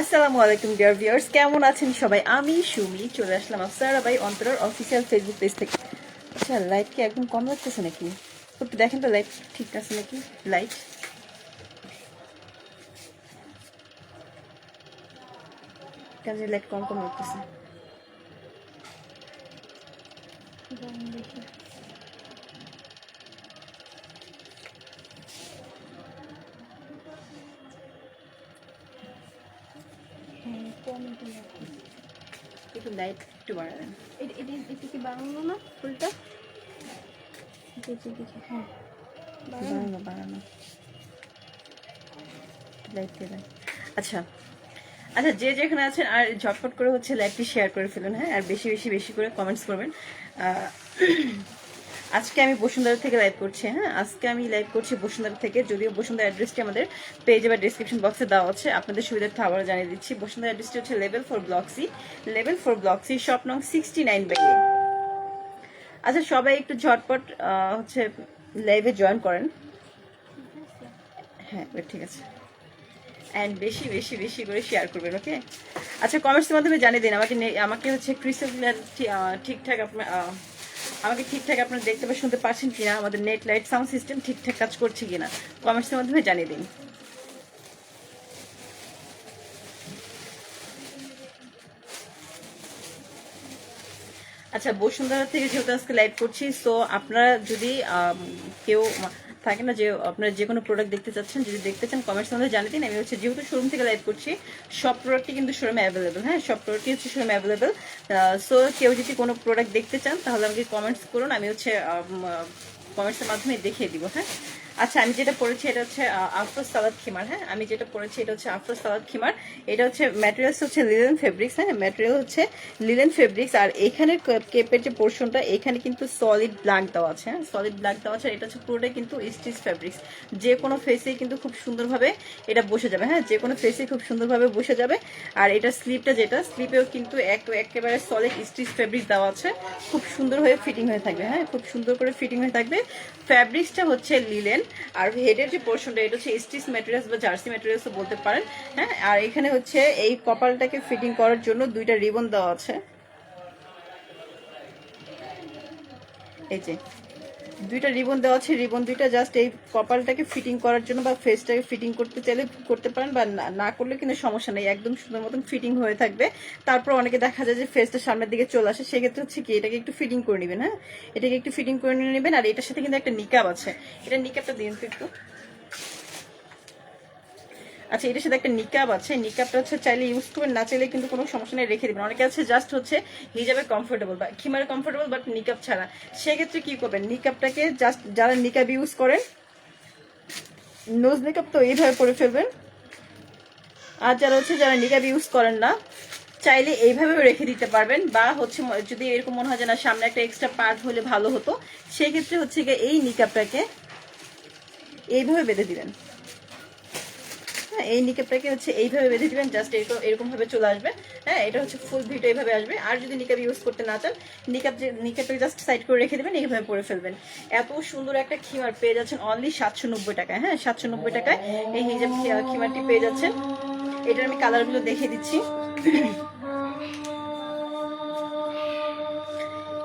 আসসালামু আলাইকুম dear viewers কেমন আছেন সবাই? আমি সুমি, চলে আসলাম আফসারা ভাই অন্তরের অফিসিয়াল ফেসবুক পেজ থেকে। আচ্ছা লাইট কি একদম কম লাগতেছে নাকি? একটু দেখেন তো লাইট ঠিক আছে নাকি? লাইট কেন লাইট কম কম লাগতেছে। একটু লাইট একটু বাড়াবেন। এটা এটা কি বাড়ানো না ফুলটা? দেখি দেখি হ্যাঁ। বাড়ানো বাড়ানো। লাইট দেবেন আচ্ছা। আচ্ছা যে যেখানে আছেন আর ঝটপট করে হচ্ছে লাইভটি শেয়ার করে ফেলুন হ্যাঁ? আর বেশি বেশি বেশি করে কমেন্টস করবেন। আহ, আজকে আমি বসুন্ধরা থেকে লাইভ করছি হ্যাঁ? আজকে আমি লাইভ করছি বসুন্ধরা থেকে, যদিও বসুন্ধরা অ্যাড্রেসটি আমাদের পেজে বা ডিসক্রিপশন বক্সে দেওয়া আছে। আপনাদের সুবিধার্থে আবারও জানিয়ে দিচ্ছি, বসুন্ধরা অ্যাড্রেসটি হচ্ছে level four block C level four block C shop নং সিক্সটি নাইন বাই আচ্ছা সবাই একটু ঝটপট হচ্ছে লাইভে জয়েন করেন। হ্যাঁ ঠিক আছে। অ্যান্ড বেশি বেশি বেশি করে শেয়ার করবেন ওকে আচ্ছা কমেন্টসের মাধ্যমে জানিয়ে দিন, আমাকে আমাকে হচ্ছে ক্রিস্টাল ঠিকঠাক আপনার আমাকে ঠিকঠাক আপনারা দেখতে বা শুনতে পাচ্ছেন কিনা, আমাদের নেট লাইট সাউন্ড সিস্টেম ঠিকঠাক কাজ করছে কিনা কমেন্টসের মাধ্যমে জানিয়ে দিন। আচ্ছা বসুন্ধরা থেকে যেহেতু আজকে লাইভ করছি সো আপনারা যদি কেউ থাকে না যে আপনারা যে কোনো প্রোডাক্ট দেখতে চাচ্ছেন, যদি দেখতে চান কমেন্টস আমাদের জানিয়ে দিন। আমি হচ্ছে যেহেতু শোরুম থেকে লাইভ করছি, সব প্রোডাক্টই কিন্তু শোরুমে অ্যাভেলেবেল হ্যাঁ? সব প্রোডাক্টই হচ্ছে শোরুমে অ্যাভেলেবেল সো কেউ যদি কোনো প্রোডাক্ট দেখতে চান, তাহলে আমাকে কমেন্টস করুন। আমি হচ্ছে কমেন্টসের মাধ্যমে দেখিয়ে দিব হ্যাঁ? আচ্ছা আমি যেটা পড়েছি এটা হচ্ছে আফরোজ সালাদ খিমার হ্যাঁ? আমি যেটা পড়েছি এটা হচ্ছে আফরোজ সালাদ খিমার। এটা হচ্ছে ম্যাটেরিয়ালস হচ্ছে লিলেন ফেব্রিক্স হ্যাঁ? ম্যাটেরিয়াল হচ্ছে লিলেন ফেব্রিক্স আর এখানের কেপের যে পোর্শনটা এখানে কিন্তু সলিড ব্ল্যাক দেওয়া আছে হ্যাঁ? সলিড ব্ল্যাক দেওয়া আছে এটা হচ্ছে পুরোটাই কিন্তু স্টিচ ফেব্রিক্স যে কোনো ফেসে কিন্তু খুব সুন্দরভাবে এটা বসে যাবে হ্যাঁ? যে কোনো ফেসে খুব সুন্দরভাবে বসে যাবে। আর এটা স্লিপটা যেটা স্লিপেও কিন্তু এক একেবারে সলিড স্টিচ ফেব্রিক্স দেওয়া আছে। খুব সুন্দর হয়ে ফিটিং হয়ে থাকবে হ্যাঁ? খুব সুন্দর করে ফিটিং হয়ে থাকবে। ফ্যাব্রিক্সটা হচ্ছে লিলেন আর হেডের যে পোর্শনটা এটা হচ্ছে স্টিচ ম্যাটেরিয়ালস বা জার্সি ম্যাটেরিয়ালসও বলতে পারেন। হ্যাঁ আর এখানে হচ্ছে এই কপালটাকে ফিটিং করার জন্য দুইটা রিবন দেওয়া আছে। এই যে দুইটা রিবন দেওয়া আছে রিবন দুইটা জাস্ট এই কপালটাকে ফিটিং করার জন্য বা ফেসটাকে ফিটিং করতে চাইলে করতে পারেন বা না- করলে কিন্তু সমস্যা নেই, একদম সুন্দর মতন ফিটিং হয়ে থাকবে। তারপর অনেকে দেখা যায় যে ফেসটা সামনের দিকে চলে আসে, সেক্ষেত্রে হচ্ছে কি এটাকে একটু ফিটিং করে নেবেন হ্যাঁ? এটাকে একটু ফিটিং করে নিয়ে নেবেন আর এটার সাথে কিন্তু একটা নিকাব আছে। এটা নিকাবটা দিন তো একটু। আচ্ছা এটার সাথে একটা নিকাব আছে। নিকাবটা হচ্ছে চাইলে ইউজ করবেন, না চাইলে কিন্তু কোনো সমস্যা নেই, রেখে দেবেন। অনেকে আছে জাস্ট হচ্ছে হিজাবে কমফোর্টেবল বা খিমারে কমফোর্টেবল বাট নিকাব ছাড়া। সেক্ষেত্রে কি করবেন? নিকাবটাকে জাস্ট যারা নিকাব ইউজ করেন নোজ মেকআপ তো এইভাবে করে ফেলবেন। আর যারা হচ্ছে যারা নিকাব ইউজ করেন না, চাইলে এইভাবেও রেখে দিতে পারবেন। বা হচ্ছে যদি এরকম মনে হয় যে না, সামনে একটা এক্সট্রা পার্ট হলে ভালো হতো, সেক্ষেত্রে হচ্ছে গিয়ে এই নিকাবটাকে এইভাবে বেঁধে দিবেন। হ্যাঁ এই নিকাবটাকে হচ্ছে এইভাবে বেঁধে দিবেন জাস্ট এরকম এরকম ভাবে চলে আসবে। হ্যাঁ এটা হচ্ছে ফুল ভিডিও এইভাবে আসবে। আর যদি নিকাব ইউজ করতে না চান নিকাব যে নিকাবটাকে জাস্ট সাইড করে রেখে দেবেন, এইভাবে পরে ফেলবেন। এত সুন্দর একটা খিমার পেয়ে যাচ্ছেন অনলি সাতশো নব্বই টাকায়। হ্যাঁ সাতশো নব্বই টাকায় এই হিজাব খিমারটি পেয়ে যাচ্ছেন। এটার আমি কালারগুলো দেখিয়ে দিচ্ছি।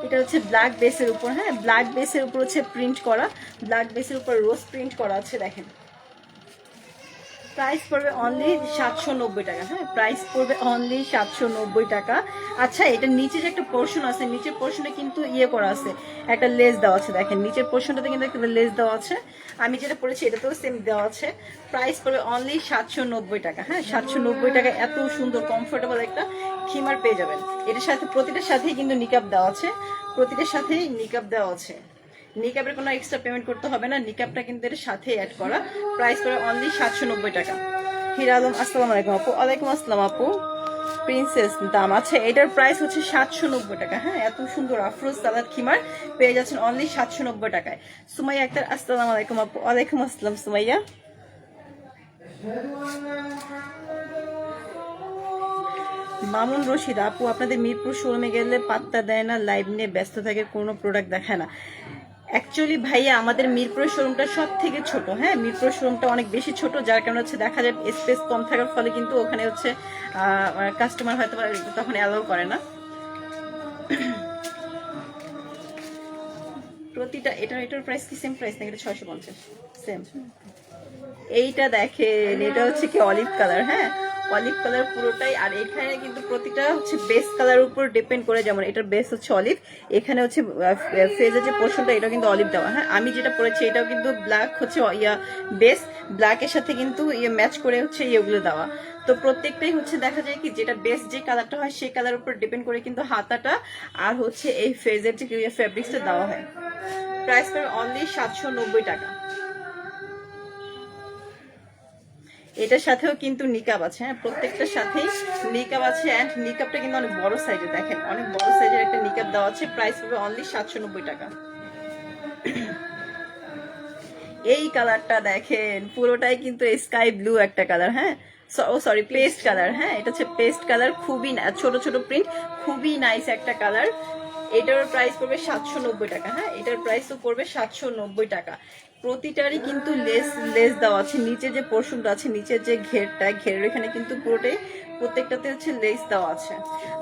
এটা হচ্ছে ব্ল্যাক বেসের উপর। হ্যাঁ ব্ল্যাক বেসের উপর হচ্ছে প্রিন্ট করা। ব্ল্যাক বেসের উপর রোজ প্রিন্ট করা আছে, দেখেন। প্রাইস পড়বে অনলি সাতশো নব্বই টাকা। হ্যাঁ প্রাইস পড়বে অনলি সাতশো নব্বই টাকা। আচ্ছা এটা নিচে যে একটা পোর্শন আছে, নিচের পোর্শনে কিন্তু ইয়ে করা আছে, একটা লেস দেওয়া আছে, দেখেন, নিচের পোর্শনটাতে কিন্তু একটা লেস দেওয়া আছে। আমি যেটা পড়েছি, এটাতেও সেম দেওয়া আছে। প্রাইস পড়বে অনলি সাতশো নব্বই টাকা। হ্যাঁ সাতশো নব্বই টাকা, এত সুন্দর কমফোর্টেবল একটা খিমার পেয়ে যাবেন। এটার সাথে, প্রতিটার সাথেই কিন্তু নিকাপ দেওয়া আছে। প্রতিটার সাথেই নিকাপ দেওয়া আছে। নিকাবের কোনো এক্সট্রা পেমেন্ট করতে হবে না নিকাবটা কিন্তু এর সাথে অ্যাড করা। প্রাইস করে অনলি সাতশো নব্বই টাকা। হিরা আলম, আসসালামু আলাইকুম আপু। ওয়ালাইকুম আসসালাম আপু। প্রিন্সেস দাম আছে, এটার প্রাইস হচ্ছে সাতশো নব্বই টাকা। হ্যাঁ এত সুন্দর, আফরোজ সালাদ খিমার। পেয়ে যাচ্ছেন অনলি সাতশো নব্বই টাকায়। সুমাইয়া আক্তার, আসসালাম আলাইকুম আপু। ওয়ালাইকুম আসসালাম, সুমাইয়া। মামুন রশিদ, আপু, আপনাদের মিরপুর শোরুমে গেলে পাত্তা দেয় না লাইভ নিয়ে ব্যস্ত থাকে, কোনো প্রোডাক্ট দেখায় না। অ্যাকচুয়ালি ভাইয়া, আমাদের মিরপুরের শোরুমটা সব থেকে ছোট। হ্যাঁ মিরপুরের শোরুমটা অনেক বেশি ছোট, যার কারণে হচ্ছে দেখা যায় স্পেস কম থাকার ফলে কিন্তু ওখানে হচ্ছে কাস্টমার হয়তো তখন অ্যালাউ করে না। প্রতিটা, এটা, এটার প্রাইস কি? সেম প্রাইস নাকি? এটা ছয়শো পঞ্চাশ। সেম এইটা দেখেন, এটা হচ্ছে কি অলিভ কালার হ্যাঁ? অলিভ কালার পুরোটাই, আর এখানে কিন্তু প্রতিটা হচ্ছে বেস কালার উপর ডিপেন্ড করে যেমন এটার বেস হচ্ছে অলিভ এখানে হচ্ছে ফেজের যে পোর্শনটা এটা কিন্তু অলিভ দেওয়া। হ্যাঁ আমি যেটা পরেছি এটাও কিন্তু ব্ল্যাক হচ্ছে ইয়া বেস ব্ল্যাকের সাথে কিন্তু ইয়ে ম্যাচ করে হচ্ছে ইয়েগুলো দেওয়া। তো প্রত্যেকটাই হচ্ছে দেখা যায় কি, যেটা বেস যে কালারটা হয়, সেই কালার উপর ডিপেন্ড করে কিন্তু হাতাটা আর হচ্ছে এই ফেজের যে ফেব্রিক্সটা দেওয়া হয়। প্রাইস পড়বে অনলি সাতশো নব্বই টাকা। এটার সাথেও কিন্তু নিকাব আছে হ্যাঁ প্রত্যেকটার সাথেই নিকাব আছে অ্যান্ড নিকাবটা কিন্তু অনেক বড় সাইজে দেখেন, অনেক বড় সাইজের একটা নিকাব দেওয়া আছে প্রাইস পড়বে অনলি সাতশো নব্বই টাকা। এই কালারটা দেখেন, পুরোটাই কিন্তু স্কাই ব্লু একটা কালার হ্যাঁ ও সরি পেস্ট কালার হ্যাঁ এটা হচ্ছে পেস্ট কালার খুবই ছোট ছোট প্রিন্ট খুবই নাইস একটা কালার এটার প্রাইস পড়বে সাতশো নব্বই টাকা হ্যাঁ এটার প্রাইসও পড়বে সাতশো নব্বই টাকা। প্রতিটারই কিন্তু লেস লেস দেওয়া আছে। নিচে যে পোর্শনটা আছে, নিচের যে ঘেরটা, ঘেরের এখানে কিন্তু পুরোটাই প্রত্যেকটাতে হচ্ছে লেস দেওয়া আছে।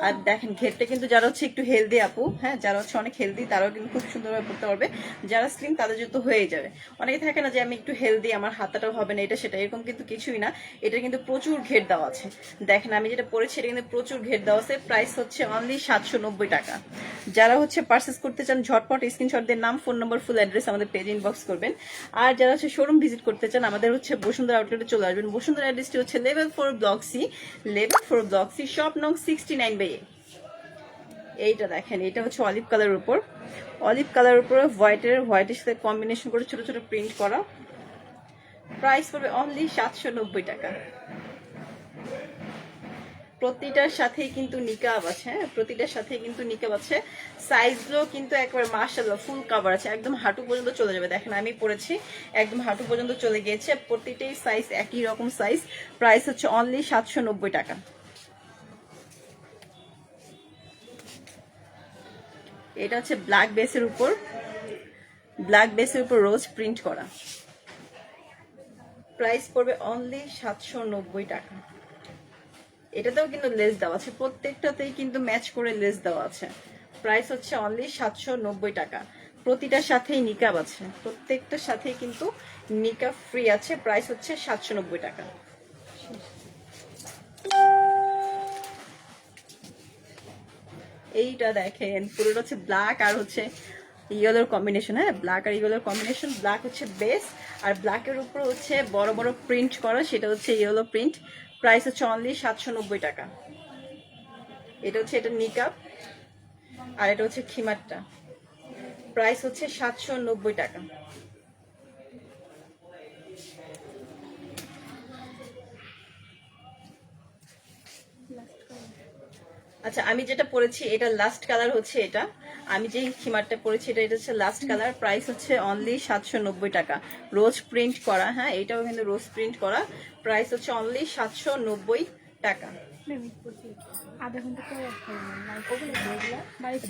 আর দেখেন, ঘেরটা কিন্তু যারা হচ্ছে একটু হেলদি আপু হ্যাঁ যারা হচ্ছে অনেক হেলদি তারাও কিন্তু খুব সুন্দরভাবে পড়তে পারবে। যারা স্লিম তাদের যেহেতু হয়ে যাবে। অনেকে থাকে না যে, আমি একটু হেলদি আমার হাতাটাও হবে না, এটা সেটা, এরকম কিন্তু কিছুই না। এটা কিন্তু প্রচুর ঘের দেওয়া আছে। দেখেন, আমি যেটা পরেছি, এটা কিন্তু প্রচুর ঘের দেওয়া আছে। প্রাইস হচ্ছে অনলি সাতশো নব্বই টাকা। যারা হচ্ছে পার্সেস করতে চান, ঝটপট স্ক্রিনশট দিয়ে নাম ফোন নম্বর ফুল অ্যাড্রেস আমাদের পেজ ইনবক্স করবেন। আর যারা হচ্ছে শোরুম ভিজিট করতে চান, আমাদের হচ্ছে বসুন্ধরা আউটলেটে চলে আসবেন। বসুন্ধরা অ্যাড্রেসটি হচ্ছে level four block C four block জক্সি shop নং সিক্সটি নাইন বাই এইটা দেখেন এটা হচ্ছে অলিভ কালার উপর। অলিভ কালার উপর হোয়াইটের হোয়াইটের সাথে কম্বিনেশন করে ছোট ছোট প্রিন্ট করা। প্রাইস পড়বে অনলি সাতশো নব্বই টাকা। প্রতিটার সাথেই কিন্তু নিকাব আছে হ্যাঁ? প্রতিটার সাথেই কিন্তু নিকাব আছে। সাইজগুলো কিন্তু একবার মার্শাল্লাহ ফুল কাভার আছে। একদম হাঁটু পর্যন্ত চলে যাবে। দেখেন, আমি পরেছি একদম হাঁটু পর্যন্ত চলে গিয়েছে। প্রতিটাই সাইজ একই রকম সাইজ প্রাইস হচ্ছে অনলি সাতশো নব্বই টাকা। এটা হচ্ছে ব্ল্যাক বেসের উপর। ব্ল্যাক বেসের উপর রোজ প্রিন্ট করা। প্রাইস পড়বে অনলি সাতশো নব্বই টাকা। এটাতেও কিন্তু লেস দেওয়া আছে। প্রত্যেকটাতেই কিন্তু ম্যাচ করে লেস দেওয়া আছে। প্রাইস হচ্ছে অনলি সাতশো নব্বই টাকা। প্রতিটার সাথেই নিকাব আছে। প্রত্যেকটার সাথেই কিন্তু নিকাব ফ্রি আছে। প্রাইস হচ্ছে সাতশো নব্বই টাকা। এইটা দেখেন, পুরোটা হচ্ছে ব্ল্যাক আর হচ্ছে ইয়েলোর কম্বিনেশন হ্যাঁ ব্ল্যাক আর ইয়েলোর কম্বিনেশন ব্ল্যাক হচ্ছে বেস আর ব্ল্যাকের উপর হচ্ছে বড় বড় প্রিন্ট করা, সেটা হচ্ছে ইয়েলো প্রিন্ট প্রাইস হচ্ছে অনলি সাতশো নব্বই টাকা। এটা হচ্ছে এটা নিকাপ আর এটা হচ্ছে খিমারটা। প্রাইস হচ্ছে সাতশো নব্বই টাকা। আচ্ছা আমি যেটা পরেছি, এটা লাস্ট কালার হচ্ছে এটা। আমি যে খিমারটা পরেছি, এটা এটা হচ্ছে লাস্ট কালার প্রাইস হচ্ছে অনলি সাতশো নব্বই টাকা। রোজ প্রিন্ট করা হ্যাঁ এটাও কিন্তু রোজ প্রিন্ট করা। প্রাইস হচ্ছে অনলি সাতশো নব্বই টাকা।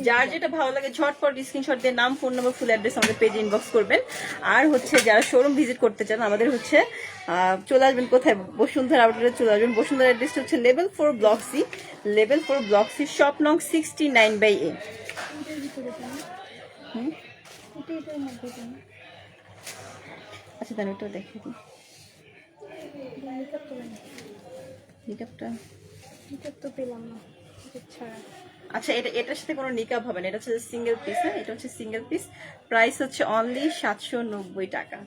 যার যেটা ভালো লাগে ঝটপট স্ক্রিনশট দিয়ে নাম ফোন নম্বর ফুল অ্যাড্রেস আমাদের পেজে ইনবক্স করবেন। আর হচ্ছে যারা শোরুম ভিজিট করতে চান আমাদের হচ্ছে চলে আসবেন কোথায়? বসুন্ধরা আউটলেটে চলে আসবেন। বসুন্ধরা অ্যাড্রেসটা হচ্ছে level four block C level four block C shop নং সিক্সটি নাইন বাই এ আচ্ছা তাহলে ওটা দেখে দিই। আচ্ছা এটা এটার সাথে কোনো হবে না। এটা হচ্ছে সিঙ্গেল পিস হ্যাঁ? এটা হচ্ছে সিঙ্গেল পিস প্রাইস হচ্ছে অনলি সাতশো নব্বই টাকা।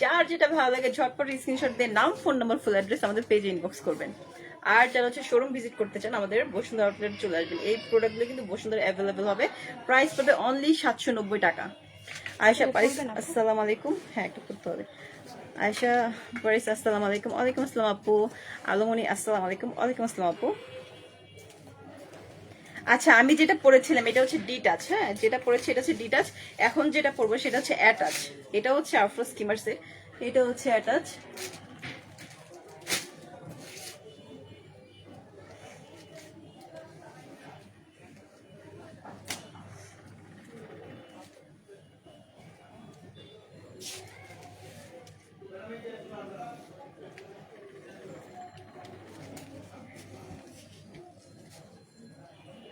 যার যেটা ভালো লাগে, ঝটপট স্ক্রিনশট দিয়ে নাম ফোন নাম্বার ফুল অ্যাড্রেস আমাদের পেজে ইনবক্স করবেন। আর যারা হচ্ছে শোরুম ভিজিট করতে চান, আমাদের বসুন্ধরা চলে আসবেন। এই প্রোডাক্টগুলো কিন্তু বসুন্ধরা অ্যাভেলেবেল হবে। প্রাইস পাবে অনলি সাতশো নব্বই টাকা। আয়সা পারিস? আসসালামু আলাইকুম হ্যাঁ একটু করতে হবে। আয়সা পারিস? আসসালামু আলাইকুম ওয়ালাইকুম আসসালাম আপু। আলমনি আসসালামু আলাইকুম ওয়ালাইকুম আসসালাম আপু। আচ্ছা আমি যেটা পড়েছিলাম এটা হচ্ছে ডিটাচ হ্যাঁ? যেটা পড়েছি এটা হচ্ছে ডিটাচ এখন যেটা পড়ব সেটা হচ্ছে অ্যাটাচ এটা হচ্ছে আফরো স্কিমার্সের এটা হচ্ছে অ্যাটাচ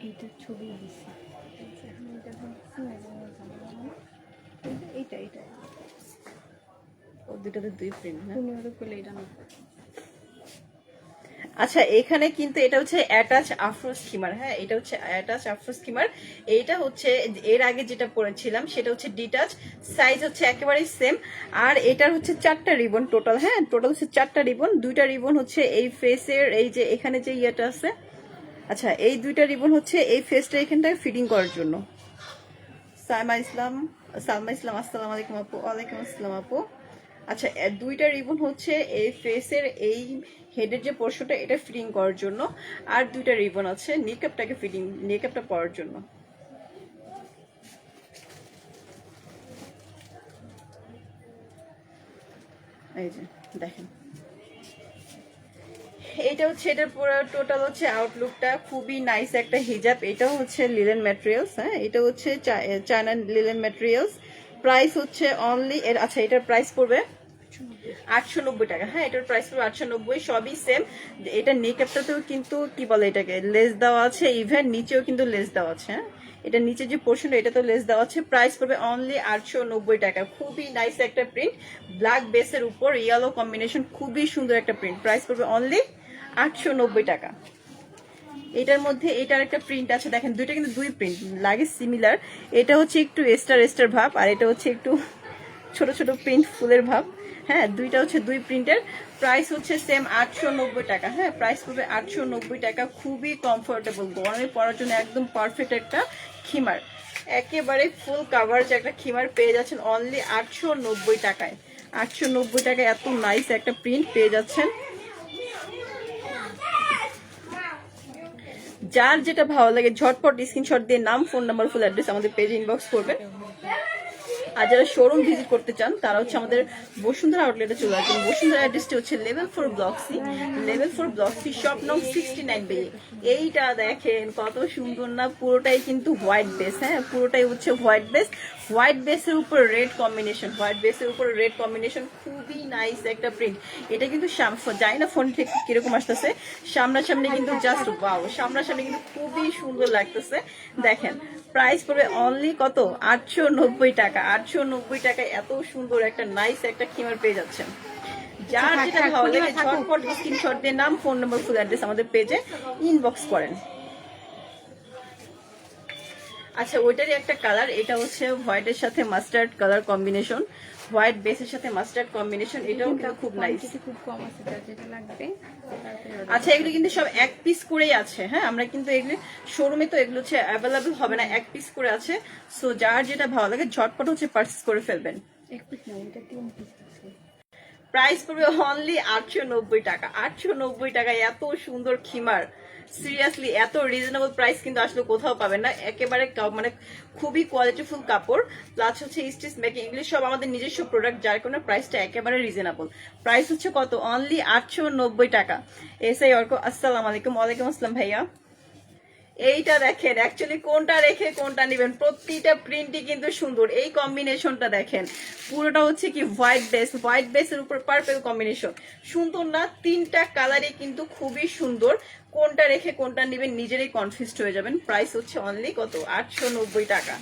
এইটার ছবি দিছি। এটা না। এইটা এইটা। ও দুটাতে দুই প্রিন্ট না তুমি করলে এটা না আচ্ছা এখানে কিন্তু এটা হচ্ছে অ্যাটাচ আফরো স্কিমার হ্যাঁ? এটা হচ্ছে অ্যাটাচ আফরো স্কিমার এইটা হচ্ছে এর আগে যেটা পরেছিলাম সেটা হচ্ছে ডিটাচ সাইজ হচ্ছে একেবারেই সেম আর এটার হচ্ছে চারটা রিবন টোটাল হ্যাঁ? টোটাল হচ্ছে চারটা রিবন দুইটা রিবন হচ্ছে এই ফেসের এই যে এখানে যে ইয়েটা আছে আচ্ছা এই দুইটা রিবন হচ্ছে এই ফেসটা এখানটায় ফিটিং করার জন্য। সাইমা ইসলাম সালমা ইসলাম, আসসালাম আলাইকুম আপু। ওয়ালাইকুম আসসালাম আপু। আচ্ছা দুইটা রিবন হচ্ছে এই ফেসের এই হেডের যে পোর্শনটা এটা ফিটিং করার জন্য। আর দুইটা রিবন আছে মেকআপটাকে ফিটিং মেকআপটা পরার জন্য। এই যে, দেখেন। এটা হচ্ছে এটার পুরো টোটাল হচ্ছে আউটলুকটা খুবই নাইস একটা হিজাব এটাও হচ্ছে লিলেন ম্যাটেরিয়ালস হ্যাঁ? এটা হচ্ছে চায়না লিলেন ম্যাটেরিয়ালস প্রাইস হচ্ছে অনলি আচ্ছা এটার প্রাইস পড়বে আটশো নব্বই টাকা। হ্যাঁ এটার প্রাইস পড়বে আটশো নব্বই, সবই সেম এটা নেকআপটাতেও কিন্তু, কি বলে এটাকে লেস দেওয়া আছে ইভেন নিচেও কিন্তু লেস দেওয়া আছে হ্যাঁ? এটা নিচে যে পোর্শন এটা তো লেস দেওয়া আছে। প্রাইস পড়বে অনলি আটশো নব্বই টাকা। খুবই নাইস একটা প্রিন্ট ব্ল্যাক বেসের উপর ইয়েলো কম্বিনেশন খুবই সুন্দর একটা প্রিন্ট প্রাইস পড়বে অনলি আটশো নব্বই টাকা। এটার মধ্যে, এটার একটা প্রিন্ট আছে, দেখেন, দুইটা কিন্তু দুই প্রিন্ট লাগে সিমিলার এটা হচ্ছে একটু এস্টার এস্টার ভাব, আর এটা হচ্ছে একটু ছোট ছোট প্রিন্ট ফুলের ভাব। হ্যাঁ দুইটা হচ্ছে দুই প্রিন্টের প্রাইস হচ্ছে সেম আটশো নব্বই টাকা। হ্যাঁ প্রাইস পড়বে আটশো নব্বই টাকা। খুবই কমফোর্টেবল গরমে পরার জন্য একদম পারফেক্ট একটা খিমার। একেবারে ফুল কাভারেজ একটা খিমার পেয়ে যাচ্ছেন অনলি আটশো নব্বই টাকায়। আটশো নব্বই টাকায় এত নাইস একটা প্রিন্ট পেয়ে যাচ্ছেন। যার যেটা ভালো লাগে, ঝটপট স্ক্রিনশট দিয়ে নাম ফোন নাম্বার ফুল অ্যাড্রেস আমাদের পেজে ইনবক্স করবে। আর যারা শোরুম ভিজিট করতে চান, তারা হচ্ছে আমাদের বসুন্ধরা আউটলেটে চলে আসবেন বসুন্ধরা অ্যাড্রেসটি হচ্ছে level four block C level four block C shop নং সিক্সটি নাইন বেজে এইটা দেখেন কত সুন্দর না, পুরোটাই কিন্তু হোয়াইট বেস হ্যাঁ? পুরোটাই হচ্ছে হোয়াইট বেস হোয়াইট বেসের উপর রেড কম্বিনেশন হোয়াইট বেসের উপর রেড কম্বিনেশন খুবই নাইস একটা প্রিন্ট এটা কিন্তু জানি না ফোন থেকে কীরকম আসতেছে। সামনাসামনি কিন্তু জাস্ট বাও সামনাসামনি কিন্তু খুবই সুন্দর লাগতেছে। দেখেন প্রাইস পড়বে অনলি কত? আটশো নব্বই টাকা। আটশো নব্বই টাকায় এত সুন্দর একটা নাইস একটা খিমার পেয়ে যাচ্ছেন। যার যেটা ভালো লাগে ঝটপট স্ক্রিনশট দিয়ে নাম ফোন নম্বর ফুল অ্যাড্রেস আমাদের পেজে ইনবক্স করেন। আচ্ছা ওইটারই একটা কালার এটা হচ্ছে হোয়াইটের সাথে মাস্টার্ড কালার কম্বিনেশন হোয়াইট বেসের সাথে মাস্টার্ড কম্বিনেশন এটাও কিন্তু খুব নাইস খুব কম আছে যেটা লাগবে আচ্ছা এগুলো কিন্তু সব এক পিস করেই আছে হ্যাঁ? আমরা কিন্তু এগুলো শোরুমে তো এগুলো হচ্ছে অ্যাভেলেবল হবে না এক পিস করে আছে। সো যার যেটা ভালো লাগে ঝটপট হচ্ছে পার্চেস করে ফেলবেন। এক পিস না এটা তিন পিস আছে। প্রাইস পড়বে অনলি আটশো নব্বই টাকা। আটশো নব্বই টাকায় এত সুন্দর খিমার। সিরিয়াসলি এত রিজনেবল প্রাইস কিন্তু আসলে কোথাও পাবেন না। একেবারে মানে খুবই কোয়ালিটিফুল কাপড় প্লাস হচ্ছে স্টিচ মেকিং এগুলো সব আমাদের নিজস্ব প্রোডাক্ট যার কোনো প্রাইসটা একেবারে রিজনেবল প্রাইস হচ্ছে কত? অনলি আটশো নব্বই টাকা। এসআই অর্ক আসসালামু আলাইকুম। ওয়ালাইকুম আসসালাম ভাইয়া। এইটা দেখেন অ্যাকচুয়ালি কোনটা রেখে কোনটা নেবেন? প্রতিটা প্রিন্টই কিন্তু সুন্দর। এই কম্বিনেশনটা দেখেন। পুরোটা হচ্ছে কি হোয়াইট বেস হোয়াইট বেসের উপর পার্পেল কম্বিনেশন সুন্দর না? তিনটা কালারে কিন্তু খুবই সুন্দর। কোনটা রেখে কোনটা নেবেন নিজেরই কনফিউজড হয়ে যাবেন। প্রাইস হচ্ছে অনলি কত? আটশো নব্বই টাকা।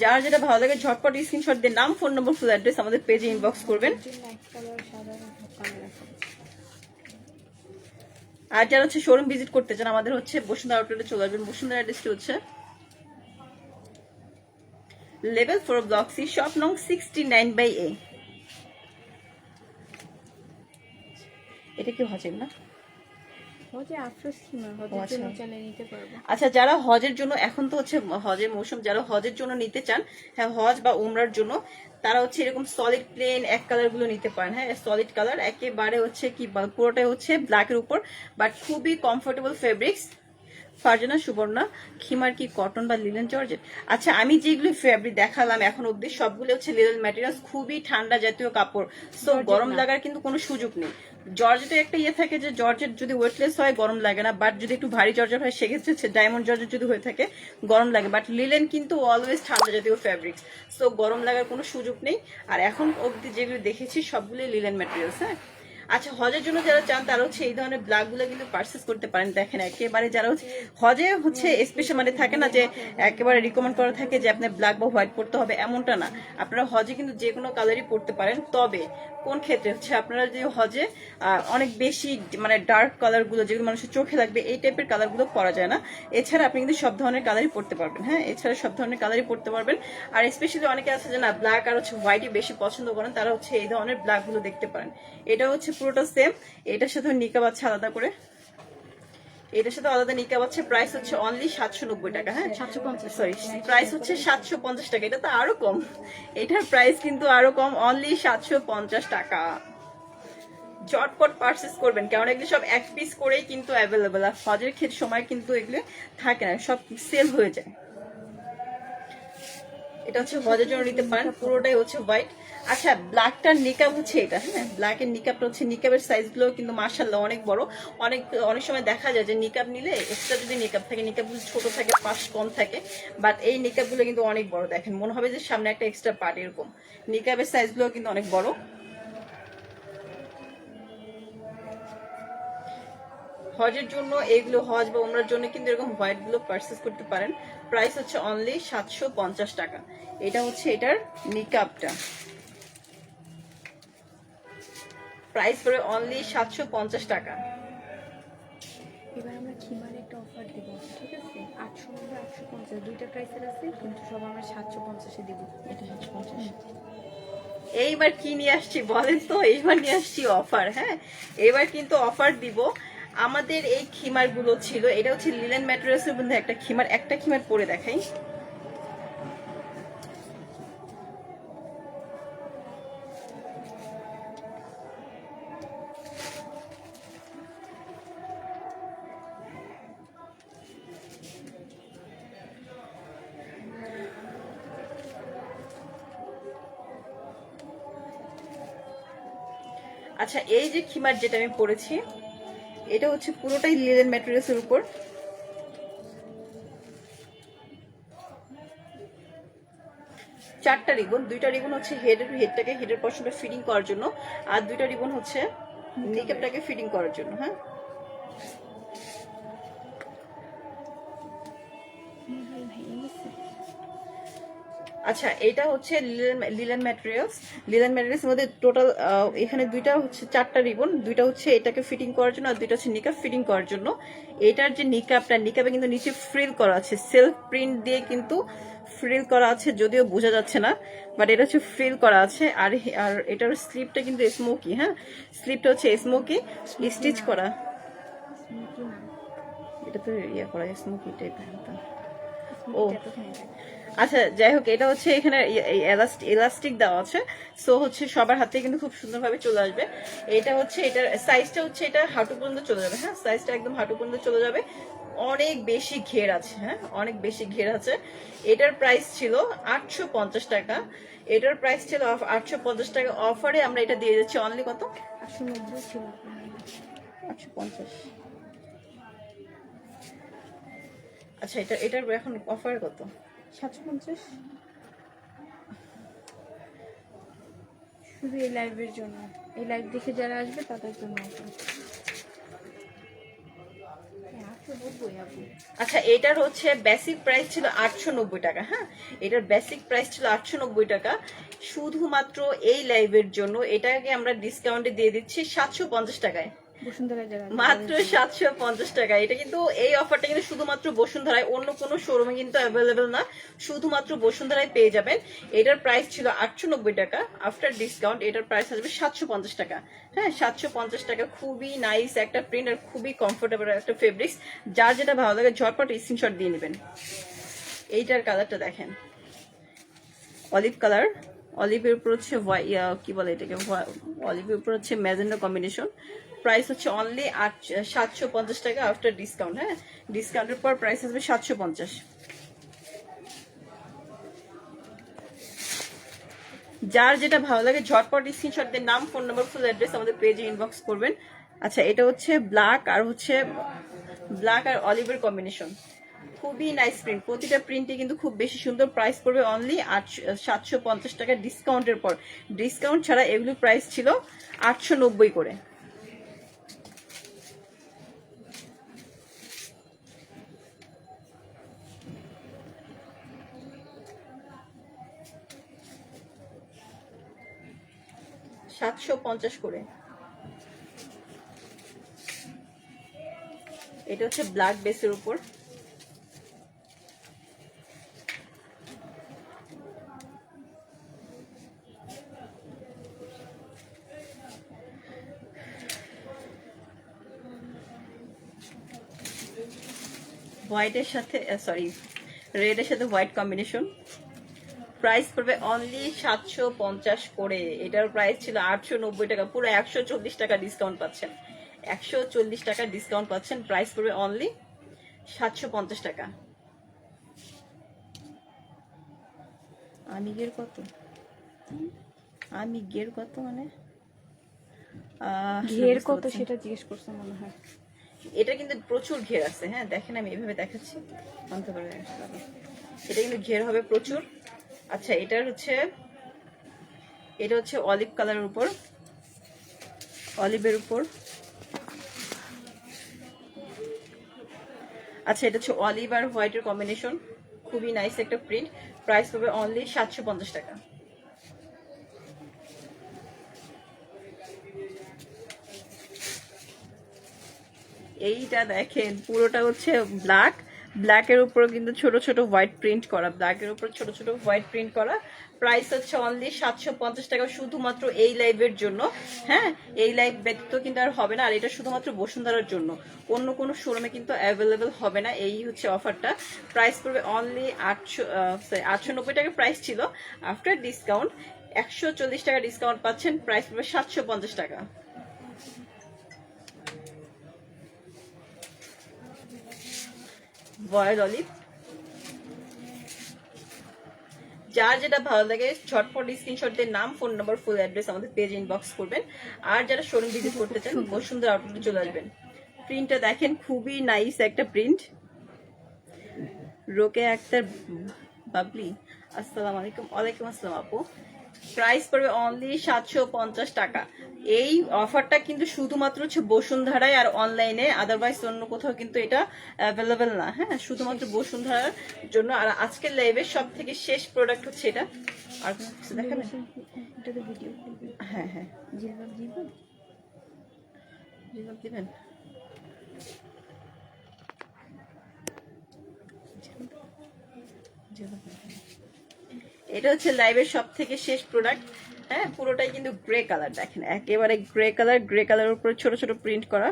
যার যেটা ভালো লাগে, ঝটপট স্ক্রিনশট দিয়ে নাম ফোন নম্বর ফুল অ্যাড্রেস আমাদের পেজে ইনবক্স করবেন। আর যারা হচ্ছে শোরুম ভিজিট করতে চান, আমাদের হচ্ছে বসুন্ধরা আউটলেটে চলে আসবেন। বসুন্ধরা অ্যাড্রেসটি হচ্ছে? Level four block C shop নং সিক্সটি নাইন বাই এ এটা কি হজের না? আচ্ছা। আচ্ছা যারা হজের জন্য এখন তো হচ্ছে হজের মৌসুম যারা হজের জন্য নিতে চান হ্যাঁ হজ বা উমরার জন্য তারা হচ্ছে এরকম সলিড প্লেন এক কালারগুলো নিতে পারেন। হ্যাঁ সলিড কালার একেবারে হচ্ছে কি পুরোটাই হচ্ছে ব্ল্যাকের উপর বাট খুবই কমফোর্টেবল ফেব্রিক্স ফারজানা সুবর্ণা খিমার কি কটন বা লিলেন জর্জেট আচ্ছা আমি যেগুলো ফেব্রিক দেখালাম এখন অব্দি সবগুলো হচ্ছে লিলেন ম্যাটেরিয়ালস খুবই ঠান্ডা জাতীয় কাপড়। সো গরম লাগার কিন্তু কোনো সুযোগ নেই। জর্জেটের একটা ইয়ে থাকে যে জর্জেট যদি ওয়েটলেস হয় গরম লাগে না। বাট যদি একটু ভারী জর্জেট হয় সেক্ষেত্রে ডায়মন্ড জর্জেট যদি হয়ে থাকে গরম লাগে। বাট লিলেন কিন্তু অলওয়েজ ঠান্ডা জাতীয় ফ্যাব্রিক্স সো গরম লাগার কোনো সুযোগ নেই। আর এখন অবধি যেগুলো দেখেছি সবগুলোই লিলেন ম্যাটেরিয়ালস হ্যাঁ? আচ্ছা হজের জন্য যারা চান, তারা হচ্ছে এই ধরনের ব্লাগগুলো কিন্তু পার্সেস করতে পারেন। দেখেন, একেবারে যারা হচ্ছে, হজে হচ্ছে স্পেশাল মানে থাকে না যে, একেবারে রিকমেন্ড করা থাকে যে আপনি ব্ল্যাক বা হোয়াইট পড়তে হবে, এমনটা না। আপনারা হজে কিন্তু যে কোনো কালারই পড়তে পারেন। তবে, কোন ক্ষেত্রে? হচ্ছে আপনারা যে হজে অনেক বেশি মানে ডার্ক কালারগুলো যেগুলো মানুষের চোখে লাগবে, এই টাইপের কালারগুলো পরা যায় না। এছাড়া আপনি কিন্তু সব ধরনের কালারই পড়তে পারবেন হ্যাঁ? এছাড়া সব ধরনের কালারই পড়তে পারবেন। আর স্পেশালি অনেকে আছে যে না ব্ল্যাক আর হচ্ছে হোয়াইটই বেশি পছন্দ করেন, তারা হচ্ছে এই ধরনের ব্ল্যাকগুলো দেখতে পারেন। এটা হচ্ছে পুরোটা সেম এটার সাথে নিকাব আছে আলাদা করে। এটার সাথে আলাদা নিকাব আছে। প্রাইস হচ্ছে অনলি সাতশো নব্বই টাকা হ্যাঁ? সাতশো পঞ্চাশ। সরি প্রাইস হচ্ছে সাতশো পঞ্চাশ টাকা। এটা তো আরও কম। এটার প্রাইস কিন্তু আরও কম। অনলি সাতশো পঞ্চাশ টাকা। চটপট পার্সেস করবেন। কারণ এগুলো সব এক পিস করেই কিন্তু অ্যাভেলেবেল আর হজের ক্ষেত্রে সময় কিন্তু এগুলো থাকে না। সব সেল হয়ে যায়। এটা হচ্ছে হজের জন্য নিতে পারেন। পুরোটাই হচ্ছে হোয়াইট আচ্ছা ব্ল্যাকটার নিকাব হচ্ছে এটা হ্যাঁ? ব্ল্যাকের নিকাবটা হচ্ছে নিকাবের সাইজগুলো কিন্তু মার্শাল্লাহ অনেক বড়। অনেক অনেক সময় দেখা যায় যে নিকাব নিলে এক্সট্রা যদি নিকাব থাকে নিকাব ছোট থাকে, পাশ কম থাকে বাট এই নিকাবগুলো কিন্তু অনেক বড়, দেখেন। মনে হবে যে সামনে একটা এক্সট্রা পার্ট এরকম। নিকাবের সাইজগুলো কিন্তু অনেক বড়। হজের জন্য এগুলো, হজ বা ওমরার জন্য কিন্তু এরকম হোয়াইটগুলো পারচেস করতে পারেন। প্রাইস হচ্ছে অনলি সাতশো পঞ্চাশ টাকা। এটা হচ্ছে এটার নিকাবটা প্রাইস পড়ে অনলি সাতশো পঞ্চাশ টাকা। এবার আমরা খিমারে একটা অফার দিব ঠিক আছে? আটশো নব্বই আটশো পঞ্চাশ দুইটা প্রাইসের আছে কিন্তু সব আমরা সাতশো পঞ্চাশে দিব। এটা সাতশো পঞ্চাশ। এইবার কি নিয়ে আসছি বলেন তো? এইবার নিয়ে আসছি অফার হ্যাঁ? এবার কিন্তু অফার দিব। আমাদের এই খিমারগুলো ছিল এটা হচ্ছে লিলেন ম্যাটেরিয়ালসের মধ্যে একটা খিমার একটা খিমার পরে দেখাই। আচ্ছা এই যে খিমার যেটা আমি পরেছি এটা হচ্ছে পুরোটাই লিলেন ম্যাটেরিয়ালসের উপর। চারটা রিবন, দুইটা রিবন হচ্ছে হেডের হেডটাকে হেডের পশনটা ফিটিং করার জন্য, আর দুইটা রিবন হচ্ছে নিকেপটাকে ফিটিং করার জন্য হ্যাঁ? আচ্ছা এটা হচ্ছে লিলেন ম্যাটেরিয়ালস লিলেন ম্যাটেরিয়ালস মধ্যে টোটাল এখানে দুইটা হচ্ছে চারটা রিবন দুইটা হচ্ছে এটাকে ফিটিং করার জন্য আর দুইটা হচ্ছে নিকাপ ফিটিং করার জন্য। এটার যে নিকাপটা নিকাপে কিন্তু নিচে ফ্রিল করা আছে। সেলফ প্রিন্ট দিয়ে কিন্তু ফ্রিল করা আছে যদিও বোঝা যাচ্ছে না বাট এটা হচ্ছে ফ্রিল করা আছে। আর আর এটার স্লিপটা কিন্তু স্মোকি হ্যাঁ? স্লিপটা হচ্ছে স্মোকি স্টিচ করা। এটা তো ইয়ে করা স্মোকি টাইপ ও। আচ্ছা যাই হোক এটা হচ্ছে এখানে এলাস্টিক দেওয়া আছে। সো হচ্ছে সবার হাতে কিন্তু খুব সুন্দরভাবে চলে আসবে। এটা হচ্ছে এটার সাইজটা হচ্ছে এটা হাঁটু পর্যন্ত চলে যাবে। হ্যাঁ সাইজটা একদম হাঁটু পর্যন্ত চলে যাবে। অনেক বেশি ঘের আছে হ্যাঁ অনেক বেশি ঘের আছে। এটার প্রাইস ছিল আটশো পঞ্চাশ টাকা। এটার প্রাইস ছিল আটশো পঞ্চাশ টাকা। অফারে আমরা এটা দিয়ে যাচ্ছি অনলি কত? আটশো পঞ্চাশ। আচ্ছা এটা এটার এখন অফার কত? সাতশো পঞ্চাশ। শুধু এই লাইভের জন্য। এই লাইভ দেখে যারা আসবে, তাদের জন্য আচ্ছা এটার হচ্ছে বেসিক প্রাইস ছিল আটশো নব্বই টাকা হ্যাঁ? এটার বেসিক প্রাইস ছিল আটশো নব্বই টাকা। শুধুমাত্র এই লাইভের জন্য, এটাকে আমরা ডিসকাউন্টে দিয়ে দিচ্ছি সাতশো পঞ্চাশ টাকায়। মাত্র সাতশো পঞ্চাশ টাকা। এটা কিন্তু এই অফারটা কিন্তু শুধুমাত্র বসুন্ধরায় অন্য কোনো শোরুমে কিন্তু অ্যাভেলেবেল না। শুধুমাত্র বসুন্ধরায় পেয়ে যাবেন। এটার প্রাইস ছিল আটশো নব্বই টাকা। আফটার ডিসকাউন্ট এটার প্রাইস আসবে সাতশো পঞ্চাশ টাকা। হ্যাঁ সাতশো পঞ্চাশ টাকা খুবই নাইস একটা প্রিন্ট আর খুবই কমফোর্টেবল একটা ফেব্রিক্স যার যেটা ভালো লাগে ঝটপট স্ক্রিনশট দিয়ে নেবেন। এইটার কালারটা দেখেন। অলিভ কালার অলিভের উপর হচ্ছে কি বলে এটাকে? অলিভের উপর হচ্ছে ম্যাজেন্ডা কম্বিনেশন প্রাইস হচ্ছে অনলি আট, সাতশো পঞ্চাশ টাকা আফটার ডিসকাউন্ট হ্যাঁ? ডিসকাউন্টের পর প্রাইস আসবে সাতশো পঞ্চাশ। যার যেটা ভালো লাগে, ঝটপট স্ক্রিনশট নাম ফোন নাম্বার ফুল অ্যাড্রেস আমাদের পেজে ইনবক্স করবেন। আচ্ছা এটা হচ্ছে ব্ল্যাক আর হচ্ছে ব্ল্যাক আর অলিভের কম্বিনেশন খুবই নাইস প্রিন্ট প্রতিটা প্রিন্টে কিন্তু খুব বেশি সুন্দর প্রাইস পড়বে অনলি আটশো সাতশো পঞ্চাশ টাকা ডিসকাউন্টের পর। ডিসকাউন্ট ছাড়া এগুলো প্রাইস ছিল আটশো নব্বই করে। সাতশো পঞ্চাশ করে। এটা হচ্ছে ব্ল্যাক বেসের উপর। হোয়াইটের সাথে সরি রেডের সাথে হোয়াইট কম্বিনেশন প্রাইস পড়বে অনলি সাতশো পঞ্চাশ করে। এটার প্রাইস ছিল আটশো নব্বই টাকা পুরো একশো চল্লিশ টাকা ডিসকাউন্ট পাচ্ছেন। একশো চল্লিশ টাকা ডিসকাউন্ট পাচ্ছেন প্রাইস পড়বে অনলি সাতশো পঞ্চাশ টাকা। আমিগের কত? আমিগের কত মানে? ঘের কত সেটা জিজ্ঞেস করছে মনে হয়। এটা কিন্তু প্রচুর ঘের আছে হ্যাঁ দেখেন আমি এভাবে দেখাচ্ছি। এটা কিন্তু ঘের হবে প্রচুর। আচ্ছা এটার হচ্ছে, এটা হচ্ছে অলিভ কালারের উপর অলিভের উপর। আচ্ছা এটা হচ্ছে অলিভ আর হোয়াইটের কম্বিনেশন খুবই নাইস একটা প্রিন্ট প্রাইস পাবে অনলি সাতশো পঞ্চাশ টাকা। এইটা দেখেন, পুরোটা হচ্ছে ব্ল্যাক ব্ল্যাকের উপর কিন্তু ছোট ছোট হোয়াইট প্রিন্ট করা। ব্ল্যাকের উপর ছোট ছোট হোয়াইট প্রিন্ট করা। প্রাইস হচ্ছে অনলি সাতশো পঞ্চাশ টাকা শুধুমাত্র এই লাইভের জন্য। হ্যাঁ এই লাইভ ব্যতীত কিন্তু আর হবে না। আর এটা শুধুমাত্র বসুন্ধরার জন্য। অন্য কোনো শোরুমে কিন্তু অ্যাভেলেবেল হবে না। এই হচ্ছে অফারটা প্রাইস পড়বে অনলি আটশো আটশো নব্বই টাকা প্রাইস ছিল। আফটার ডিসকাউন্ট একশো চল্লিশ টাকা ডিসকাউন্ট পাচ্ছেন। প্রাইস পড়বে সাতশো পঞ্চাশ টাকা। বয়েল অলিভ যার যেটা ভালো লাগে, ঝটপট স্ক্রিনশট দিয়ে নাম ফোন নাম্বার ফুল অ্যাড্রেস আমাদের পেজ ইনবক্স করবেন। আর যারা শোরুম ভিজিট করতে চান বসুন্ধরা আউটলেটে চলে আসবেন। প্রিন্টটা দেখেন, খুবই নাইস একটা প্রিন্ট রোকে একটা বাবলি আসসালামু আলাইকুম। ওয়ালাইকুম আসসালাম আপু। প্রাইস পড়বে অনলি সাতশো পঞ্চাশ টাকা। এই অফারটা কিন্তু শুধুমাত্র হচ্ছে বসুন্ধরায় আর অনলাইনে আদারওয়াইজ অন্য কোথাও কিন্তু এটা অ্যাভেলেবেল না হ্যাঁ? শুধুমাত্র বসুন্ধরার জন্য। আর আজকের লাইভের সব থেকে শেষ প্রোডাক্ট হচ্ছে এটা। আর কোনো কিছু দেখাবেন হ্যাঁ হ্যাঁ। দিবেন? এটা হচ্ছে লাইভের সব থেকে শেষ প্রোডাক্ট হ্যাঁ পুরোটাই কিন্তু গ্রে কালার দেখেন। একেবারে গ্রে কালার গ্রে কালারের উপরে ছোট ছোট প্রিন্ট করা।